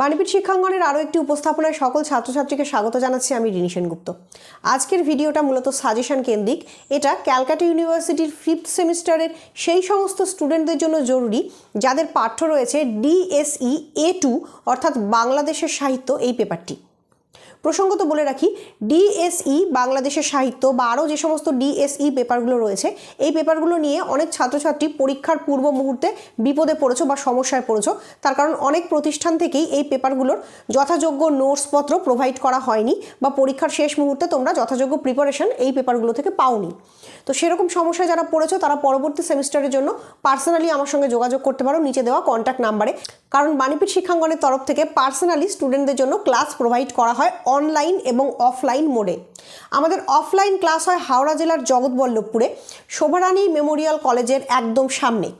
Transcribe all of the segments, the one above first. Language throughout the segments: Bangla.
বাণীপীঠ শিক্ষাঙ্গনের আরও একটি উপস্থাপনায় সকল ছাত্রছাত্রীকে স্বাগত জানাচ্ছি আমি রিনি সেনগুপ্ত। আজকের ভিডিওটা মূলত সাজেশন কেন্দ্রিক। এটা ক্যালকাটা ইউনিভার্সিটির ফিফথ সেমিস্টারের সেই সমস্ত স্টুডেন্টদের জন্য জরুরি, যাদের পাঠ্য রয়েছে ডিএসই এ টু, অর্থাৎ বাংলাদেশের সাহিত্য, এই পেপারটি। প্রসঙ্গত বলে রাখি ডিএসই বাংলাদেশের সাহিত্য বা আরও যে সমস্ত ডিএসই পেপারগুলো রয়েছে, এই পেপারগুলো নিয়ে অনেক ছাত্রছাত্রী পরীক্ষার পূর্ব মুহূর্তে বিপদে পড়েছো বা সমস্যায় পড়েছো। তার কারণ অনেক প্রতিষ্ঠান থেকেই এই পেপারগুলোর যথাযোগ্য নোটসপত্র প্রোভাইড করা হয়নি বা পরীক্ষার শেষ মুহূর্তে তোমরা যথাযোগ্য প্রিপারেশন এই পেপারগুলো থেকে পাওনি। তো সেরকম সমস্যায় যারা পড়েছো, তারা পরবর্তী সেমিস্টারের জন্য পার্সোনালি আমার সঙ্গে যোগাযোগ করতে পারো, নিচে দেওয়া কন্ট্যাক্ট নাম্বারে কারণ বাণীপীঠ শিক্ষাঙ্গনের তরফ থেকে পার্সোনালি স্টুডেন্টদের জন্য ক্লাস প্রোভাইড করা হয় অনলাইন এবং অফলাইন মোডে। আমাদের অফলাইন ক্লাস হয় হাওড়া জেলার জগৎবল্লভপুরে, শোভারানী মেমোরিয়াল কলেজের একদম সামনে।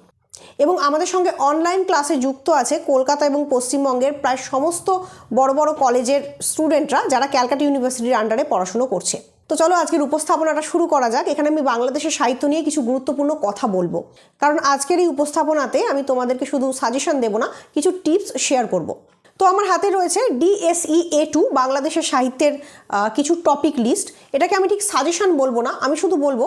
এবং আমাদের সঙ্গে অনলাইন ক্লাসে যুক্ত আছে কলকাতা এবং পশ্চিমবঙ্গের প্রায় সমস্ত বড় বড় কলেজের স্টুডেন্টরা যারা ক্যালকাটা ইউনিভার্সিটির আন্ডারে পড়াশুনো করছে। তো চলো আজকের উপস্থাপনাটা শুরু করা যাক। এখানে আমি বাংলাদেশের সাহিত্য নিয়ে কিছু গুরুত্বপূর্ণ কথা বলব। কারণ আজকের এই উপস্থাপনাতে আমি তোমাদেরকে শুধু সাজেশন দেবো না, কিছু টিপস শেয়ার করব। তো আমার হাতে রয়েছে ডিএসই এ টু বাংলাদেশের সাহিত্যের কিছু টপিক লিস্ট এটাকে আমি ঠিক সাজেশন বলব না, আমি শুধু বলব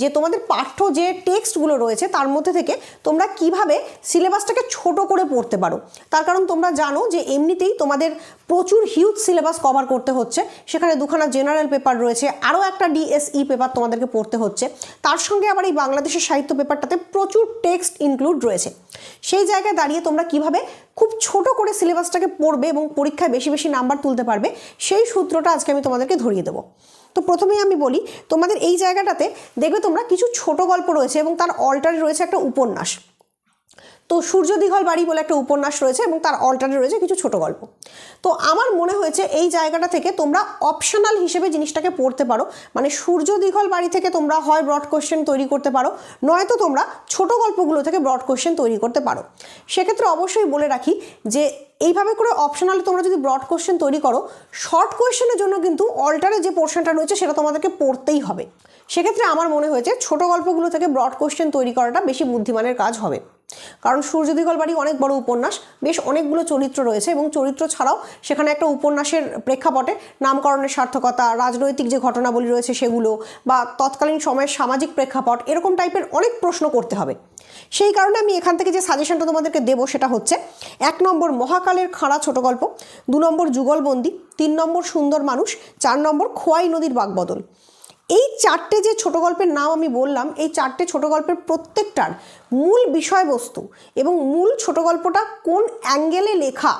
যে তোমাদের পাঠ্য যে টেক্সটগুলো রয়েছে, তার মধ্যে থেকে তোমরা কীভাবে সিলেবাসটাকে ছোট করে পড়তে পারো। তার কারণ তোমরা জানো যে এমনিতেই তোমাদের প্রচুর হিউজ সিলেবাস কভার করতে হচ্ছে। সেখানে দুখানা জেনারেল পেপার রয়েছে, আরও একটা ডিএসই পেপার তোমাদেরকে পড়তে হচ্ছে। তার সঙ্গে আবার এই বাংলাদেশের সাহিত্য পেপারটাতে প্রচুর টেক্সট ইনক্লুড রয়েছে। সেই জায়গায় দাঁড়িয়ে তোমরা কীভাবে খুব ছোট করে সিলেবাসটাকে পড়বে এবং পরীক্ষায় বেশি বেশি নাম্বার তুলতে পারবে, সেই সূত্রটা আজকে আমি তোমাদেরকে ধরিয়ে দেবো। তো প্রথমেই আমি বলি, তোমাদের এই জায়গাটাতে দেখবে তোমরা কিছু ছোট গল্প রয়েছে এবং তার অল্টারে রয়েছে একটা উপন্যাস। তো সূর্য দীঘল বাড়ি বলে একটা উপন্যাস রয়েছে এবং তার অল্টারে রয়েছে কিছু ছোট গল্প। তো আমার মনে হয়েছে এই জায়গাটা থেকে তোমরা অপশনাল হিসেবে জিনিসটাকে পড়তে পারো। মানে সূর্য দীঘল বাড়ি থেকে তোমরা হয় ব্রড কোশ্চেন তৈরি করতে পারো, নয়তো তোমরা ছোট গল্পগুলো থেকে ব্রড কোশ্চেন তৈরি করতে পারো। সেক্ষেত্রে অবশ্যই বলে রাখি যে এইভাবে করে অপশনাল তোমরা যদি ব্রড কোশ্চেন তৈরি করো শর্ট কোয়েশ্চেনের জন্য কিন্তু অল্টারে যে পোর্শনটা রয়েছে সেটা তোমাদেরকে পড়তেই হবে। সেক্ষেত্রে আমার মনে হয়েছে ছোট গল্পগুলো থেকে ব্রড কোশ্চেন তৈরি করাটা বেশি বুদ্ধিমানের কাজ হবে। কারণ সূর্যদিগল বাড়ি অনেক বড় উপন্যাস, বেশ অনেকগুলো চরিত্র রয়েছে এবং চরিত্র ছাড়াও সেখানে একটা উপন্যাসের প্রেক্ষাপটে নামকরণের সার্থকতা, রাজনৈতিক যে ঘটনাবলী রয়েছে সেগুলো বা তৎকালীন সময়ের সামাজিক প্রেক্ষাপট এরকম টাইপের অনেক প্রশ্ন করতে হবে। সেই কারণে আমি এখান থেকে যে সাজেশনটা তোমাদেরকে দেবো সেটা হচ্ছে, এক নম্বর মহাকালের খাড়া ছোট গল্প, দু নম্বর যুগলবন্দি, তিন নম্বর সুন্দর মানুষ, চার নম্বর খোয়াই নদীর বাগবদল। এই চারটে যে ছোট গল্পের নাম আমি বললাম, এই চারটে ছোট গল্পের প্রত্যেকটার মূল বিষয়বস্তু এবং মূল ছোট গল্পটা কোন অ্যাঙ্গেলে লেখা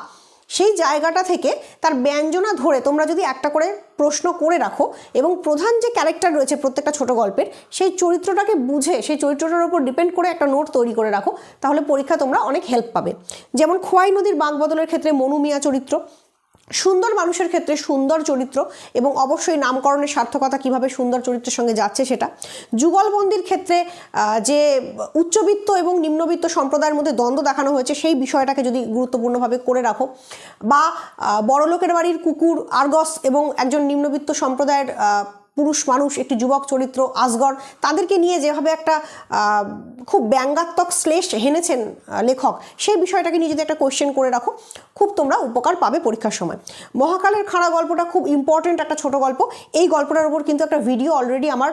সেই জায়গাটা থেকে তার ব্যঞ্জনা ধরে তোমরা যদি একটা করে প্রশ্ন করে রাখো এবং প্রধান যে ক্যারেক্টার রয়েছে প্রত্যেকটা ছোট গল্পের, সেই চরিত্রটাকে বুঝে, সেই চরিত্রটার উপর ডিপেন্ড করে একটা নোট তৈরি করে রাখো, তাহলে পরীক্ষা তোমরা অনেক হেল্প পাবে। যেমন খোয়াই নদীর বাঁকবদলের ক্ষেত্রে মনু মিয়া চরিত্র সুন্দর মানুষের ক্ষেত্রে সুন্দর চরিত্র এবং অবশ্যই নামকরণের সার্থকতা কীভাবে সুন্দর চরিত্রের সঙ্গে যাচ্ছে সেটা। যুগলবন্দির ক্ষেত্রে যে উচ্চবিত্ত এবং নিম্নবিত্ত সম্প্রদায়ের মধ্যে দ্বন্দ্ব দেখানো হয়েছে সেই বিষয়টাকে যদি গুরুত্বপূর্ণভাবে করে রাখো বা বড়লোকের বাড়ির কুকুর, আর্গস এবং একজন নিম্নবিত্ত সম্প্রদায়ের পুরুষ মানুষ, একটি যুবক চরিত্র, আসগর, তাদেরকে নিয়ে যেভাবে একটা খুব ব্যঙ্গাত্মক শ্লেষ হেনেছেন লেখক, সেই বিষয়টাকে নিয়ে যদি একটা কোয়েশ্চেন করে রাখো, খুব তোমরা উপকার পাবে পরীক্ষার সময়। মহাকালের খাড়া গল্পটা খুব ইম্পর্টেন্ট একটা ছোট গল্প। এই গল্পটার উপর কিন্তু একটা ভিডিও অলরেডি আমার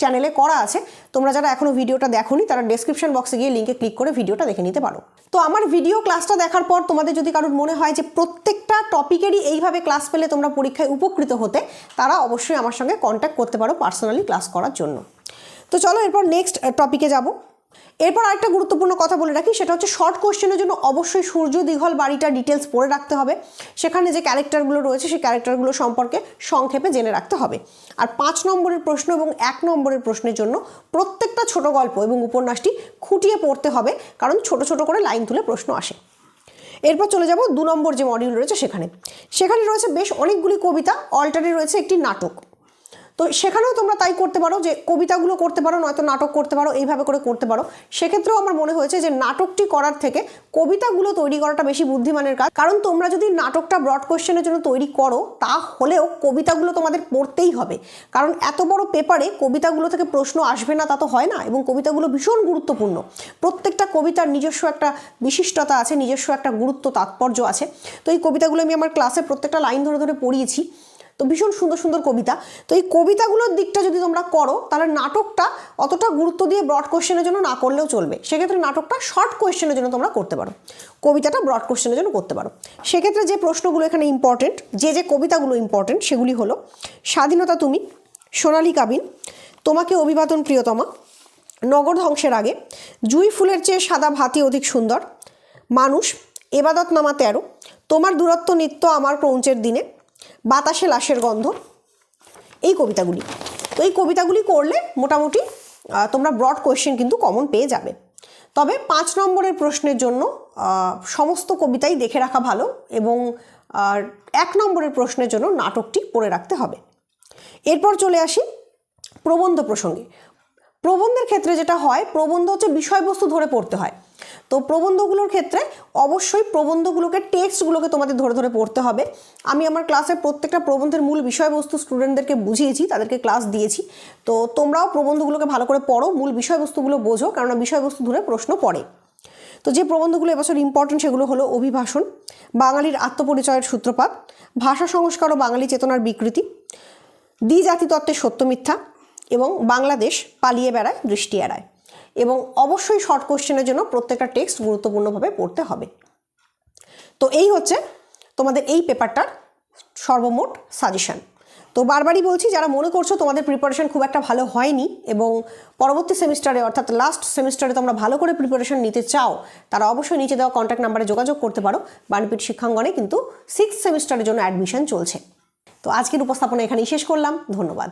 চ্যানেলে করা আছে। তোমরা যারা এখনও ভিডিওটা দেখোনি, তারা ডেসক্রিপশন বক্সে গিয়ে লিঙ্কে ক্লিক করে ভিডিওটা দেখে নিতে পারো। তো আমার ভিডিও ক্লাসটা দেখার পর তোমাদের যদি কারোর মনে হয় যে প্রত্যেকটা টপিকেরই এইভাবে ক্লাস পেলে তোমরা পরীক্ষায় উপকৃত হতে, তারা অবশ্যই আমার সঙ্গে কন্ট্যাক্ট করতে পারো পার্সোনালি ক্লাস করার জন্য। তো চলো এরপর নেক্সট টপিকে যাব। এরপর আরেকটা গুরুত্বপূর্ণ কথা বলে রাখি, সেটা হচ্ছে শর্ট কোশ্চেনের জন্য অবশ্যই সূর্য দীঘল বাড়িটা ডিটেলস পড়ে রাখতে হবে। সেখানে যে ক্যারেক্টারগুলো রয়েছে, সেই ক্যারেক্টারগুলো সম্পর্কে সংক্ষেপে জেনে রাখতে হবে। আর পাঁচ নম্বরের প্রশ্ন এবং এক নম্বরের প্রশ্নের জন্য প্রত্যেকটা ছোট গল্প এবং উপন্যাসটি খুঁটিয়ে পড়তে হবে, কারণ ছোট ছোট করে লাইন তুলে প্রশ্ন আসে। এরপর চলে যাব দু নম্বর যে মডিউল রয়েছে সেখানে। সেখানে রয়েছে বেশ অনেকগুলি কবিতা অল্টারে রয়েছে একটি নাটক। তো সেখানেও তোমরা তাই করতে পারো যে কবিতাগুলো করতে পারো, নয়তো নাটক করতে পারো, এইভাবে করে করতে পারো। সেক্ষেত্রেও আমার মনে হয়েছে যে নাটকটি করার থেকে কবিতাগুলো তৈরি করাটা বেশি বুদ্ধিমানের কাজ। কারণ তোমরা যদি নাটকটা ব্রড কোয়েশ্চেনের জন্য তৈরি করো তা হলেও কবিতাগুলো তোমাদের পড়তেই হবে। কারণ এত বড় পেপারে কবিতাগুলো থেকে প্রশ্ন আসবে না, তা তো হয় না। এবং কবিতাগুলো ভীষণ গুরুত্বপূর্ণ। প্রত্যেকটা কবিতার নিজস্ব একটা বিশিষ্টতা আছে, নিজস্ব একটা গুরুত্ব, তাৎপর্য আছে। তো এই কবিতাগুলো আমি আমার ক্লাসে প্রত্যেকটা লাইন ধরে ধরে পড়িয়েছি। তো ভীষণ সুন্দর সুন্দর কবিতা। তো এই কবিতাগুলোর দিকটা যদি তোমরা করো, তাহলে নাটকটা অতটা গুরুত্ব দিয়ে ব্রড কোয়েশ্চেনের জন্য না করলেও চলবে। সেক্ষেত্রে নাটকটা শর্ট কোয়েশ্চেনের জন্য তোমরা করতে পারো। কবিতাটা ব্রড কোয়েশ্চেনের জন্য করতে পারো। সেক্ষেত্রে যে প্রশ্নগুলো এখানে ইম্পর্টেন্ট যে যে কবিতাগুলো ইম্পর্টেন্ট সেগুলি হলো, স্বাধীনতা তুমি, সোনালী কাবিন, তোমাকে অভিবাদন প্রিয়তমা, নগর ধ্বংসের আগে, জুই ফুলের চেয়ে সাদা ভাতি অধিক সুন্দর, মানুষ এবাদত নামা তেরো, তোমার দূরত্ব নিত্য আমার প্রৌঞ্চের দিনে বাতাসে লাশের গন্ধ। এই কবিতাগুলি। তো এই কবিতাগুলি করলে মোটামুটি তোমরা ব্রড কোয়েশ্চেন কিন্তু কমন পেয়ে যাবে। তবে পাঁচ নম্বরের প্রশ্নের জন্য সমস্ত কবিতাই দেখে রাখা ভালো এবং এক নম্বরের প্রশ্নের জন্য নাটকটি পড়ে রাখতে হবে। এরপর চলে আসি প্রবন্ধ প্রসঙ্গে। প্রবন্ধের ক্ষেত্রে যেটা হয়, প্রবন্ধ হচ্ছে বিষয়বস্তু ধরে পড়তে হয়। তো প্রবন্ধগুলোর ক্ষেত্রে অবশ্যই প্রবন্ধগুলোকে, টেক্সটগুলোকে তোমাদের ধরে ধরে পড়তে হবে। আমি আমার ক্লাসে প্রত্যেকটা প্রবন্ধের মূল বিষয়বস্তু স্টুডেন্টদেরকে বুঝিয়েছি, তাদেরকে ক্লাস দিয়েছি। তো তোমরাও প্রবন্ধগুলোকে ভালো করে পড়ো, মূল বিষয়বস্তুগুলো বোঝো, কেননা বিষয়বস্তু ধরে প্রশ্ন পড়ে। তো যে প্রবন্ধগুলো এবছর ইম্পর্টেন্ট সেগুলো হলো অভিভাষণ, বাঙালির আত্মপরিচয়ের সূত্রপাত, ভাষা সংস্কার ও বাঙালি চেতনার বিকৃতি দ্বিজাতি তত্ত্বের সত্য মিথ্যা এবং বাংলাদেশ পালিয়ে বেড়ায় দৃষ্টি এড়ায়। এবং অবশ্যই শর্ট কোশ্চেনের জন্য প্রত্যেকটা টেক্সট গুরুত্বপূর্ণভাবে পড়তে হবে। তো এই হচ্ছে তোমাদের এই পেপারটার সর্বমোট সাজেশন তো বারবারই বলছি, যারা মনে করছ তোমাদের প্রিপারেশন খুব একটা ভালো হয়নি এবং পরবর্তী সেমিস্টারে অর্থাৎ লাস্ট সেমিস্টারে তোমরা ভালো করে প্রিপারেশন নিতে চাও, তারা অবশ্যই নিচে দেওয়া কন্ট্যাক্ট নাম্বারে যোগাযোগ করতে পারো। বাণীপীঠ শিক্ষাঙ্গনে কিন্তু সিক্স সেমিস্টারের জন্য অ্যাডমিশন চলছে। তো আজকের উপস্থাপনা এখানেই শেষ করলাম। ধন্যবাদ।